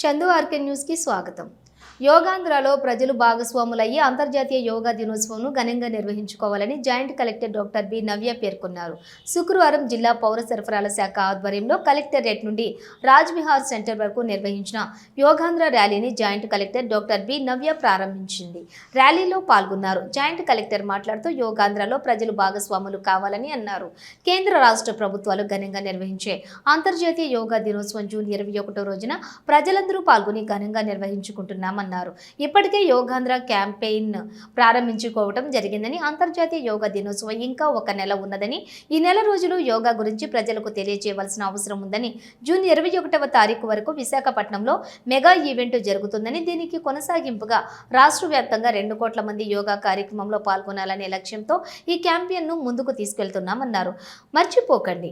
Chandu RK న్యూస్కి స్వాగతం యోగాంధ్రలో ప్రజలు భాగస్వాములయ్యి అంతర్జాతీయ యోగా దినోత్సవంను ఘనంగా నిర్వహించుకోవాలని joint collector doctor B Navya పేర్కొన్నారు. శుక్రవారం జిల్లా పౌర సరఫరాల శాఖ ఆధ్వర్యంలో కలెక్టరేట్ నుండి రాజ్విహార్ సెంటర్ వరకు నిర్వహించిన యోగాంధ్ర ర్యాలీని joint collector doctor B Navya ప్రారంభించింది. ర్యాలీలో పాల్గొన్నారు. జాయింట్ కలెక్టర్ మాట్లాడుతూ యోగాంధ్రలో ప్రజలు భాగస్వాములు కావాలని అన్నారు. కేంద్ర రాష్ట్ర ప్రభుత్వాలు ఘనంగా నిర్వహించే అంతర్జాతీయ యోగా దినోత్సవం జూన్ ఇరవై ఒకటో రోజున ప్రజలందరూ పాల్గొని ఘనంగా నిర్వహించుకుంటున్నామన్నారు. ఇప్పటికే యోగాంధ్ర క్యాంపెయిన్ ప్రారంభించుకోవడం జరిగిందని అంతర్జాతీయ యోగా దినోత్సవం ఇంకా ఒక నెల ఉన్నదని ఈ నెల రోజులు యోగా గురించి ప్రజలకు తెలియజేయవలసిన అవసరం ఉందని జూన్ ఇరవై ఒకటవ తారీఖు వరకు విశాఖపట్నంలో మెగా ఈవెంట్ జరుగుతుందని దీనికి కొనసాగింపుగా రాష్ట్ర వ్యాప్తంగా రెండు కోట్ల మంది యోగా కార్యక్రమంలో పాల్గొనాలనే లక్ష్యంతో ఈ క్యాంపెయిన్ను ముందుకు తీసుకెళ్తున్నామన్నారు. మర్చిపోకండి.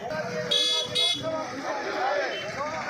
Thank you.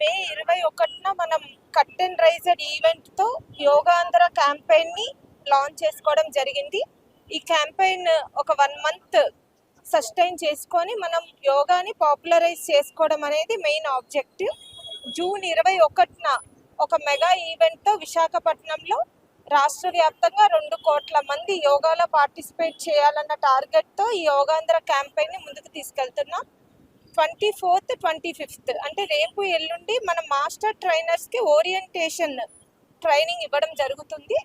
మే ఇరవై ఒకటిన మనం కట్ అండ్ రైజెడ్ ఈవెంట్తో యోగాంధ్ర క్యాంపెయిన్ని లాంచ్ చేసుకోవడం జరిగింది. ఈ క్యాంపెయిన్ ఒక వన్ మంత్ సస్టైన్ చేసుకొని మనం యోగాని పాపులరైజ్ చేసుకోవడం అనేది మెయిన్ ఆబ్జెక్టివ్. జూన్ ఇరవై ఒకటిన ఒక మెగా ఈవెంట్తో విశాఖపట్నంలో రాష్ట్ర వ్యాప్తంగా రెండు కోట్ల మంది యోగాలో పార్టిసిపేట్ చేయాలన్న టార్గెట్తో ఈ యోగాంధ్ర క్యాంపెయిన్ని ముందుకు తీసుకెళ్తున్నాం. ట్వంటీ ఫోర్త్ ట్వంటీ ఫిఫ్త్ అంటే రేపు ఎల్లుండి మన మాస్టర్ ట్రైనర్స్కి ఓరియంటేషన్ ట్రైనింగ్ ఇవ్వడం జరుగుతుంది.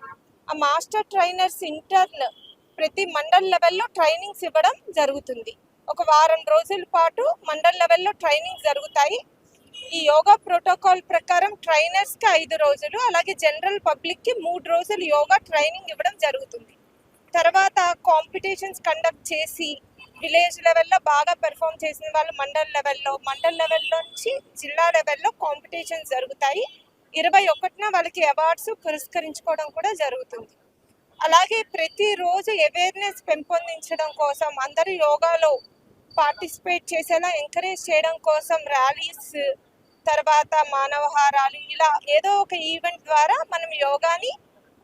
ఆ మాస్టర్ ట్రైనర్స్ ఇంటర్న్ ప్రతి మండల్ లెవెల్లో ట్రైనింగ్స్ ఇవ్వడం జరుగుతుంది. ఒక వారం రోజుల పాటు మండల్ లెవెల్లో ట్రైనింగ్ జరుగుతాయి. ఈ యోగా ప్రోటోకాల్ ప్రకారం ట్రైనర్స్కి ఐదు రోజులు అలాగే జనరల్ పబ్లిక్కి మూడు రోజులు యోగా ట్రైనింగ్ ఇవ్వడం జరుగుతుంది. తర్వాత కాంపిటీషన్స్ కండక్ట్ చేసి విలేజ్ లెవెల్లో బాగా పెర్ఫామ్ చేసిన వాళ్ళు మండల్ లెవెల్లో మండల్ లెవెల్ నుంచి జిల్లా లెవెల్లో కాంపిటీషన్స్ జరుగుతాయి. ఇరవై ఒకటిన వాళ్ళకి అవార్డ్స్ పురస్కరించుకోవడం కూడా జరుగుతుంది. అలాగే ప్రతిరోజు అవేర్నెస్ పెంపొందించడం కోసం అందరూ యోగాలో పార్టిసిపేట్ చేసేలా ఎంకరేజ్ చేయడం కోసం ర్యాలీస్ తర్వాత మానవహారాలు ఇలా ఏదో ఒక ఈవెంట్ ద్వారా మనం యోగాని